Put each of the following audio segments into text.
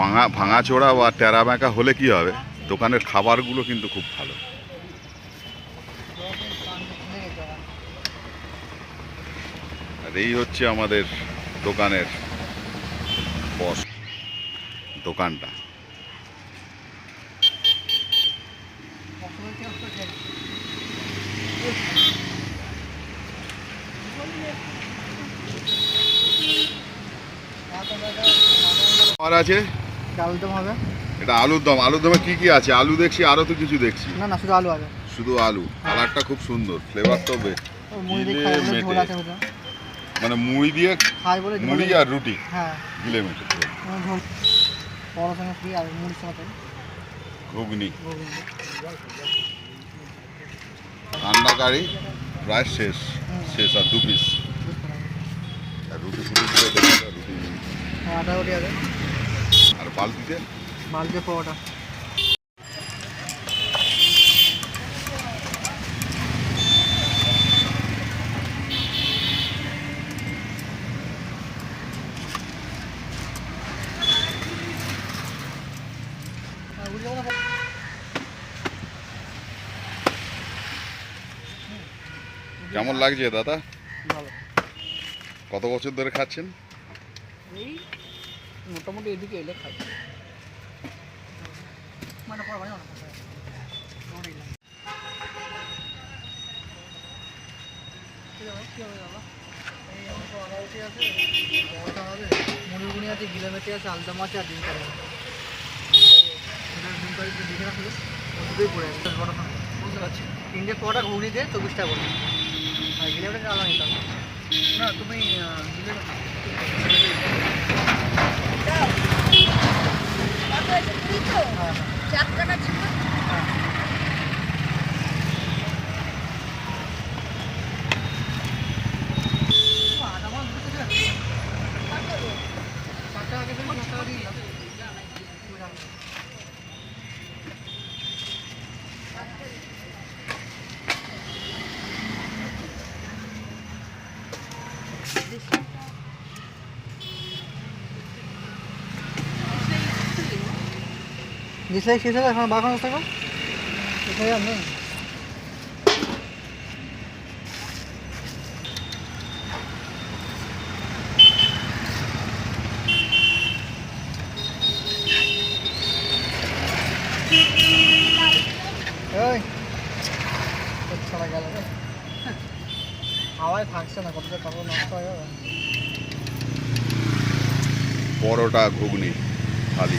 ভাঙা ভাঙাচোড়া বা টেরা ব্যাঁকা হলে কি হবে? দোকানের খাবারগুলো কিন্তু খুব ভালো। আর এই হচ্ছে আমাদের দোকানের বস দোকানটা। আছে? ডাল দম হবে। এটা আলুর দম। আলুর দমে কি কি আছে? আলু দেখছি আরও তো কিছু দেখছি। না না শুধু আলু আছে শুধু আলু। কালারটা খুব সুন্দর। ফ্লেভার তো বে- ও মুড়ি দিয়ে গিলে খাই বলে ঝোল মেটে। আছে ওটা মানে মুড়ি দিয়ে খাই বলে মুড়ি আর রুটি। হ্যাঁ। গিলে মেটে। ফ্রি আর মুড়ির সাথে। ঘুগনি। ঠান্ডা কারি প্রায় শেষ। শেষ আর দু পিস আর রুটি ফুটি রুটি। হ্যাঁ, রুটি আছে। বালতিতে? বালতি পরোটা। কেমন লাগছে দাদা? কত বছর ধরে খাচ্ছেন? মোটামুটি এদিকে এলে খাই। মানে পড়া মানে আছে। আছে আলদা মাছ আর ডিম কারি। ডিম কারি দেখে রাখল দুটোই পড়ে আছে বুঝতে পারছি। তিনটে পরোটা ঘুগনি দিয়ে চব্বিশ টাকা করে। আর গিলামেটি আলাদা না তুমি গিলামেটি হ্যাঁ। চার টাকা ছিল হ্যাঁ শেষ হবে এখন রে। হাওয়ায় থাকছে না কতটা কাপড় নষ্ট হয়ে যাবে। পরোটা ঘুগনি থালি।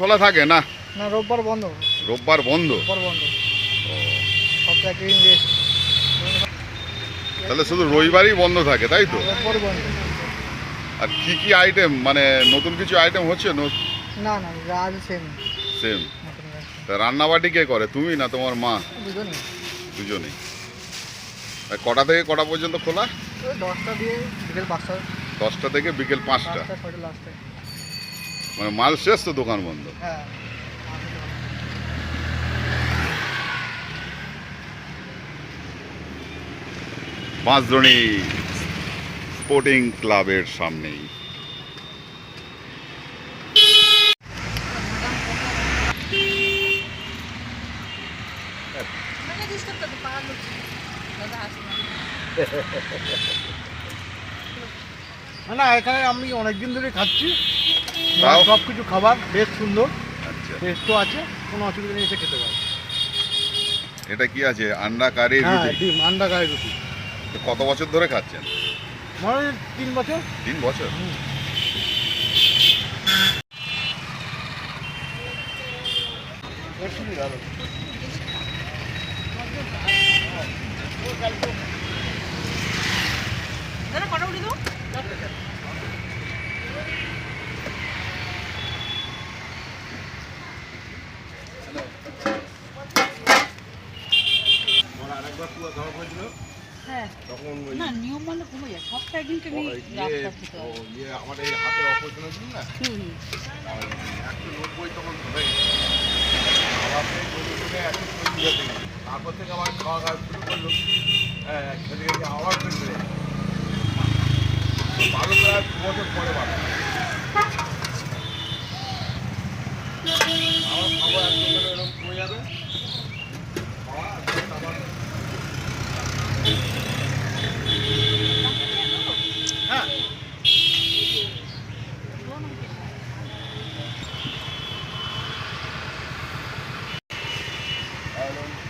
খোলা থাকে না? না রোববার বন্ধ। রোববার বন্ধ? রোববার বন্ধ। সপ্তাহে তাহলে শুধু রবিবারই বন্ধ থাকে তাই তো? রোববার বন্ধ। আর কি কি আইটেম মানে নতুন কিছু আইটেম হচ্ছে না? না রাজ সেম সেম। তা রান্নাবাটি কে করে তুমি না তোমার মা? দুজনই। দুজনেই। কটা থেকে কটা পর্যন্ত খোলা? দশটা দিয়ে বিকেল পাঁচটা। দশটা থেকে বিকেল পাঁচটা। মানে মাল শেষ তো দোকান বন্ধ। হ্যাঁ। পাঁচজনী স্পোর্টিং ক্লাবের সামনেই। মানে না এখানে আমি অনেকদিন ধরে খাচ্ছি। তাও? সব কিছু খাবার বেশ সুন্দর আচ্ছা। টেস্টও আছে কোনো অসুবিধা নেই এসে খেতে পারে এটা কি আছে? আন্ডা কারি হ্যাঁ রুটি? ডিম আন্ডা গায়ে রুটি। তো কত বছর ধরে খাচ্ছেন? মানে তিন বছর। তিন বছর? দাদা কটা উঠে দাও ওরা পুরো ধরা পড়েছিল হ্যাঁ। তখন ওই না নিয়ম মানলে কমে যায়। সবটা একদিনকে ইয়ে আমার এই হাতের অপারেশন হয়েছিল না একশো নব্বই তখন ধরে। তারপর থেকে আমার খাওয়া খাওয়া শুরু করল। হ্যাঁ খেতে খেতে আবার গেল। বারো প্রায় দু বছর পরে বারো। আবার খাব Island.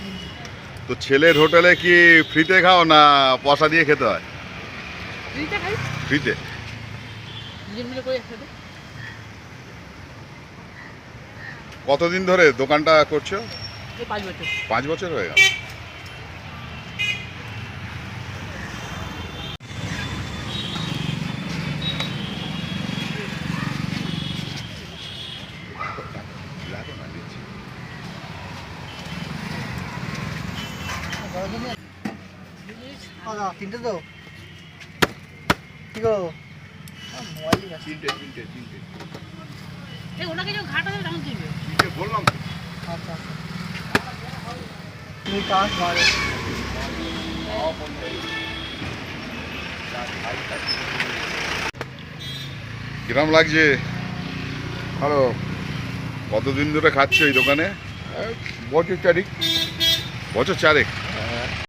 তো ছেলের হোটেলে কি ফ্রিতে খাও না পয়সা দিয়ে খেতে হয়? খাই। ফ্রিতে? কতদিন ধরে দোকানটা করছ? পাঁচ বছর হয়ে গেল দাদা তিনটে তো। ঠিক তিনটে তিনটে তিনটে। ওনাকে যখন ঘাটা দেবে তখন তুলবে তিনটে বললাম আচ্ছা আচ্ছা। তুমি কাজ বাড়ে। কিরম লাগছে? ভালো কতদিন ধরে খাচ্ছ এই দোকানে? বছর চারিক। বছর চারেক?